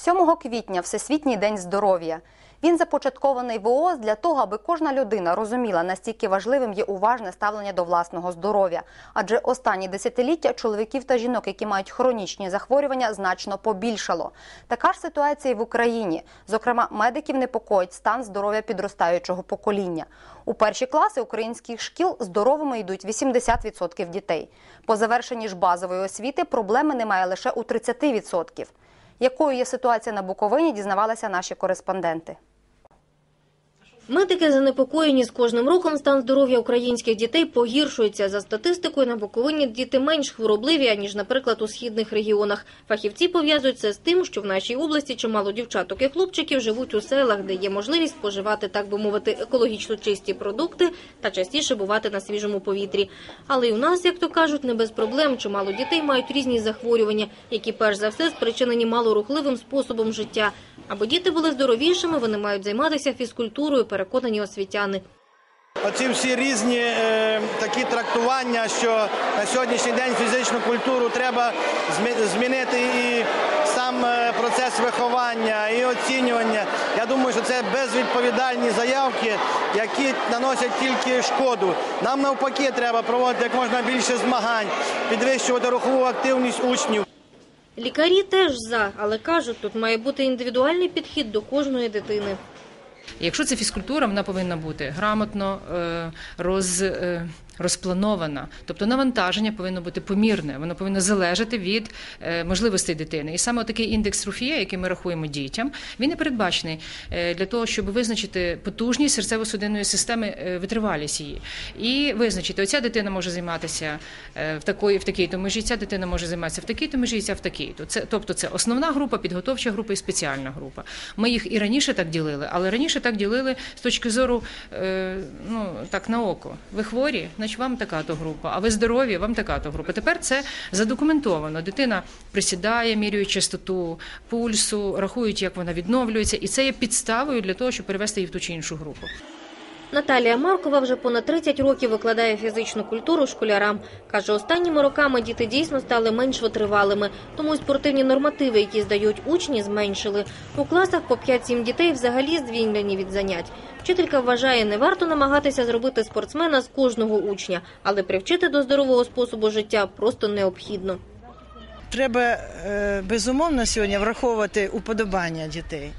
7 квітня Всесвітній день здоров'я. Він започаткований ВООЗ для того, аби кожна людина розуміла, настільки важливим є уважне ставлення до власного здоров'я. Адже останні десятиліття чоловіків та жінок, які мають хронічні захворювання, значно побільшало. Така ж ситуація і в Україні. Зокрема, медиків непокоїть стан здоров'я підростаючого покоління. У перші класи українських шкіл здоровими йдуть 80% дітей. По завершенні ж базової освіти проблеми немає лише у 30%. Якою є ситуація на Буковині, дізнавалися наші кореспонденти. Медики занепокоєні з кожним роком стан здоров'я українських дітей погіршується. За статистикою на Буковині діти менш хворобливі, ніж, наприклад, у східних регіонах. Фахівці пов'язують це з тим, що в нашій області чимало дівчаток і хлопчиків живуть у селах, де є можливість споживати, так би мовити, екологічно чисті продукти та частіше бувати на свіжому повітрі. Але й у нас, як то кажуть, не без проблем. Чимало дітей мають різні захворювання, які перш за все спричинені малорухливим способом життя. Аби діти були здоровішими, вони мають займатися фізкультурою, переконані освітяни. Оці всі різні е, такі трактування, що на сьогоднішній день фізичну культуру треба змінити і сам е, процес виховання, і оцінювання. Я думаю, що це безвідповідальні заявки, які наносять тільки шкоду. Нам навпаки треба проводити як можна більше змагань, підвищувати рухову активність учнів. Лікарі теж за, але кажуть, тут має бути індивідуальний підхід до кожної дитини. Якщо це фізкультура, вона повинна бути грамотно е, роз, е, розпланована, тобто навантаження повинно бути помірне, воно повинно залежати від е, можливостей дитини. І саме такий індекс Руфія, який ми рахуємо дітям, він і передбачений е, для того, щоб визначити потужність серцево-судинної системи, е, витривалість її, і визначити, оця дитина може займатися в такої, в такій-то межі, ця дитина може займатися в такій-то межі, ця в такій-то. Це, тобто це основна група, підготовча група і спеціальна група. Ми їх і раніше так ділили, але раніше так ділили з точки зору ну, так, на око. Ви хворі, значить вам така то група, а ви здорові, вам така то група. Тепер це задокументовано. Дитина присідає, мірює частоту пульсу, рахують, як вона відновлюється, і це є підставою для того, щоб перевести її в ту чи іншу групу. Наталія Маркова вже понад 30 років викладає фізичну культуру школярам. Каже, останніми роками діти дійсно стали менш витривалими, тому спортивні нормативи, які здають учні, зменшили. У класах по 5-7 дітей взагалі звільнені від занять. Вчителька вважає, не варто намагатися зробити спортсмена з кожного учня, але привчити до здорового способу життя просто необхідно. Треба е, безумовно сьогодні враховувати уподобання дітей,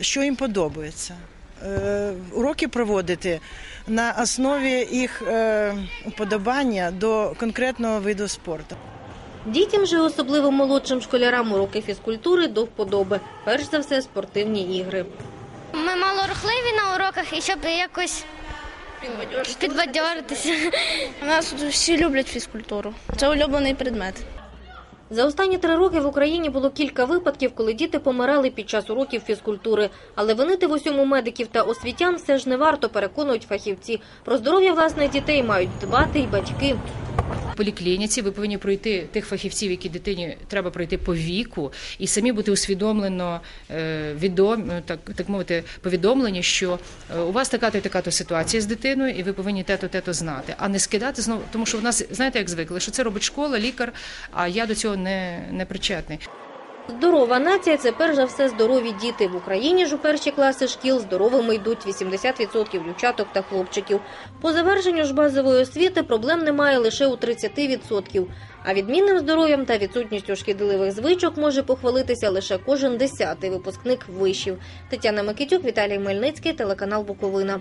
що їм подобається. Е, Уроки проводити на основі їх е, уподобання до конкретного виду спорту. Дітям же, особливо молодшим школярам, уроки фізкультури до вподоби. Перш за все, спортивні ігри. Ми малорухливі на уроках і щоб якось підбадьоритися. Нас всі люблять фізкультуру. Це улюблений предмет. За останні три роки в Україні було кілька випадків, коли діти помирали під час уроків фізкультури. Але винити в усьому медиків та освітян все ж не варто, переконують фахівці. Про здоров'я власних дітей мають дбати й батьки. Поліклініці ви повинні пройти тих фахівців, які дитині треба пройти по віку, і самі бути усвідомлено е, відом, так, так мовити, повідомлені, що е, у вас така то і така то ситуація з дитиною, і ви повинні те-то, те-то знати, а не скидати знову, тому що в нас знаєте, як звикли, що це робить школа, лікар, а я до цього не, не причетний. Здорова нація це перш за все здорові діти. В Україні ж у перші класи шкіл здоровими йдуть 80% дівчаток та хлопчиків. По завершенню ж базової освіти проблем немає лише у 30%. А відмінним здоров'ям та відсутністю шкідливих звичок може похвалитися лише кожен десятий випускник вишів. Тетяна Микитюк, Віталій Мельницький, телеканал Буковина.